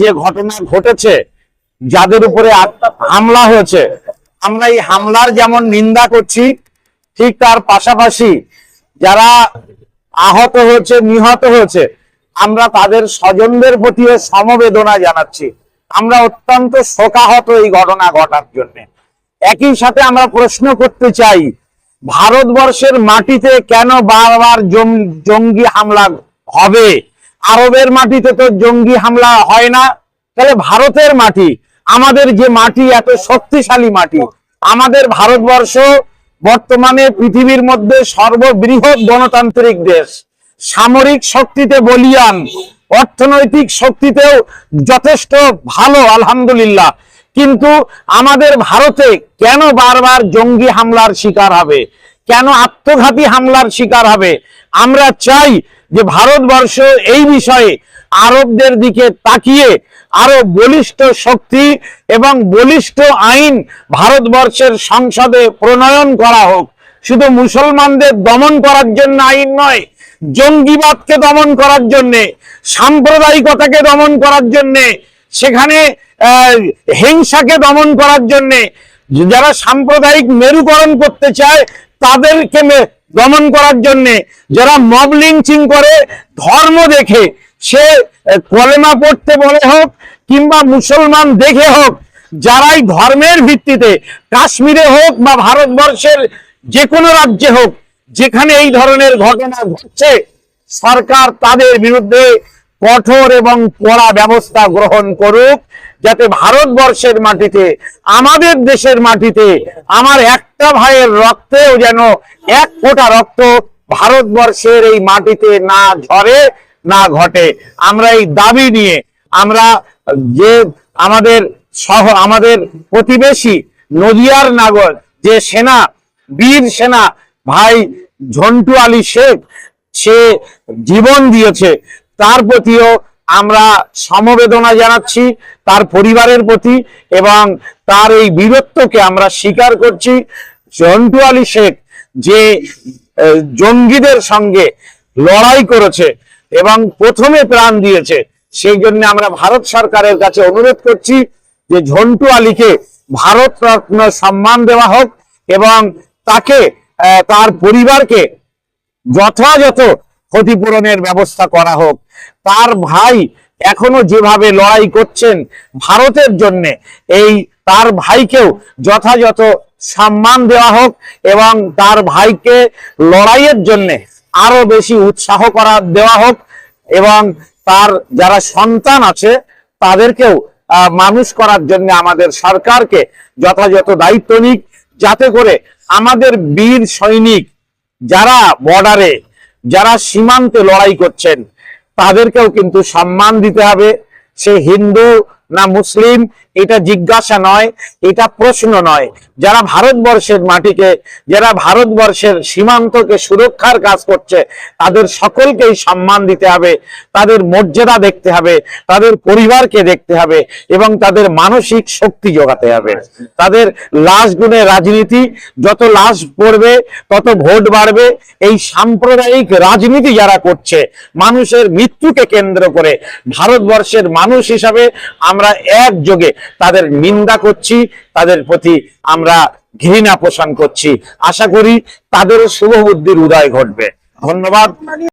যে ঘটনা ঘটেছে, যাদের উপরে হামলা হয়েছে, আমরা এই হামলার যেমন নিন্দা করছি, ঠিক তার পাশাপাশি যারা আহত হয়েছে, নিহত হয়েছে, আমরা তাদের স্বজনদের প্রতিও সমবেদনা জানাচ্ছি। আমরা অত্যন্ত শোকাহত এই ঘটনা ঘটার জন্য। একই সাথে আমরা প্রশ্ন করতে চাই, ভারতবর্ষের মাটিতে কেন বারবার জঙ্গি হামলা হবে? আরবের মাটিতে তো জঙ্গি হামলা হয় না। তাহলে ভারতের মাটি, আমাদের যে মাটি, এত শক্তিশালী মাটি, আমাদের ভারতবর্ষ বর্তমানে পৃথিবীর মধ্যে সর্ববৃহৎ গণতান্ত্রিক দেশ। সামরিক শক্তিতে বলিয়ান, অর্থনৈতিক শক্তিতেও যথেষ্ট ভালো, আলহামদুলিল্লাহ। কিন্তু আমাদের ভারতে কেন বারবার জঙ্গি হামলার শিকার হবে? কেন আত্মঘাতী হামলার শিকার হবে? আমরা চাই যে ভারতবর্ষ এই বিষয়ে আরবদের দিকে তাকিয়ে আরও বলিষ্ঠ শক্তি এবং বলিষ্ঠ আইন ভারতবর্ষের সংসদে প্রণয়ন করা হোক। শুধু মুসলমানদের দমন করার জন্য আইন নয়, জঙ্গিবাদকে দমন করার জন্য, সাম্প্রদায়িকতাকে দমন করার জন্য, সেখানে হিংসাকে দমন করার জন্য, যারা সাম্প্রদায়িক মেরুকরণ করতে চায়, তাদেরকে দমন করার জন্য যারা মব লিঞ্চিং করে, ধর্ম দেখে, সে কলেমা পড়তে বলে হোক কিংবা মুসলমান দেখে হোক, যারাই ধর্মের ভিত্তিতে কাশ্মীরে হোক বা ভারতবর্ষের যে কোনো রাজ্যে হোক, যেখানে এই ধরনের ঘটনা ঘটছে, সরকার তাদের বিরুদ্ধে কঠোর এবং কড়া ব্যবস্থা গ্রহণ করুক। যাতে ভারতবর্ষের মাটিতে, আমাদের দেশের মাটিতে, আমার একটা ভাইয়ের রক্তেও যেন এক ফোঁটা রক্ত ভারতবর্ষের এই মাটিতে না ঝরে, না ঘটে। আমরা এই দাবি নিয়ে, আমরা যে আমাদের সহ, আমাদের প্রতিবেশী নদিয়ার নাগর, যে সেনা, বীর সেনা, ভাই ঝন্টু আলী শেখ, সে জীবন দিয়েছে, তার প্রতিও আমরা সমবেদনা জানাচ্ছি তার পরিবারের প্রতি এবং তার এই বীরত্বকে আমরা স্বীকার করছি। ঝন্টু আলী শেখ যে জঙ্গিদের সঙ্গে লড়াই করেছে এবং প্রথমে প্রাণ দিয়েছে, সেই জন্য আমরা ভারত সরকারের কাছে অনুরোধ করছি যে ঝন্টু আলীকে ভারত রত্ন সম্মান দেওয়া হোক এবং তাকে তার পরিবারকে যথাযথ ক্ষতিপূরণের ব্যবস্থা করা হোক। তার ভাই এখনও যেভাবে লড়াই করছেন ভারতের জন্য, এই তার ভাইকেও যথাযথ সম্মান দেওয়া হোক এবং তার ভাইকে লড়াইয়ের জন্য আরও বেশি উৎসাহ করা দেওয়া হোক এবং তার যারা সন্তান আছে তাদেরকেও মানুষ করার জন্য আমাদের সরকারকে যথাযথ দায়িত্ব নিক, যাতে করে আমাদের বীর সৈনিক যারা বর্ডারে যারা সীমান্তে লড়াই করছেন তাদেরকেও কিন্তু সম্মান দিতে হবে। সে হিন্দু না মুসলিম, এটা জিজ্ঞাসা নয়, এটা প্রশ্ন নয়। যারা ভারতবর্ষের মাটিকে, যারা ভারতবর্ষের সীমান্তকে সুরক্ষার কাজ করছে, তাদের সকলকেই সম্মান দিতে হবে, তাদের মর্যাদা দেখতে হবে, তাদের পরিবারকে দেখতে হবে, এবং তাদের মানসিক শক্তি যোগাতে হবে। তাদের লাশ গুণে রাজনীতি, যত লাশ পড়বে, তত ভোট বাড়বে। এই সাম্প্রদায়িক রাজনীতি যারা করছে, মানুষের মৃত্যুকে কেন্দ্র করে, ভারতবর্ষের মানুষ হিসাবে আমরা একযোগে তাদের নিন্দা করছি, তাদের প্রতি আমরা ঘৃণা পোষণ করছি। আশা করি তাদেরও শুভ বুদ্ধির উদয় ঘটবে। ধন্যবাদ।